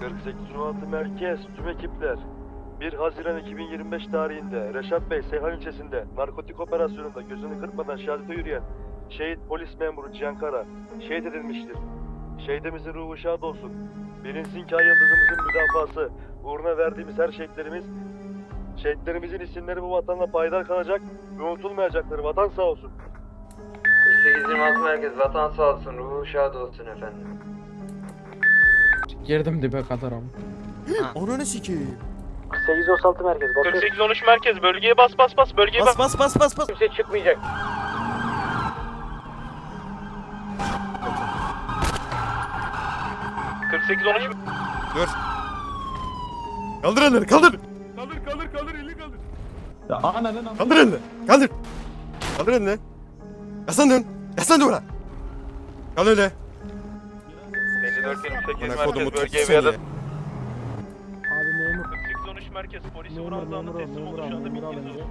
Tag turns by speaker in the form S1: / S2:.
S1: 4816 merkez tüm ekipler 1 Haziran 2025 tarihinde Reşat Bey Seyhan ilçesinde narkotik operasyonunda gözünü kırpmadan şehadete yürüyen şehit polis memuru Cihan Kara şehit edilmiştir. Şehidimizin ruhu şad olsun. Bilinsin ki ay yıldızımızın müdafası uğruna verdiğimiz her şehitlerimiz şehitlerimizin isimleri bu vatanda payidar kalacak ve unutulmayacaktır. Vatan sağ olsun.
S2: 4826 merkez vatan sağ olsun ruhu şad olsun efendim.
S3: Girdim dibe kadar ama.
S4: Ananı sikeyim.
S1: 4836 merkez
S5: 4813 merkez bölgeye bas bas bas bölgeye
S4: Bas bas bas bas bas.
S5: Kimse çıkmayacak. ...48-13
S4: Dur. Kaldır elleri kaldır.
S5: Kaldır kaldır kaldır elini kaldır.
S3: Ya ananın am-
S4: Kaldır elini. Kaldır. Kaldır elini. Yaslan dön. Yaslan duvara. Kal öyle.
S5: 54-28
S4: Bana kodumu
S5: merkez bölgeye bir
S4: tutsana
S5: adım.
S4: ya.
S3: Abi memur.
S5: 48-13 merkez polisi
S3: Memur
S5: vuran zanlı
S3: memur
S5: teslim
S3: memur
S5: oldu şu anda
S3: memur
S5: bilginiz
S3: alınca.
S5: olsun.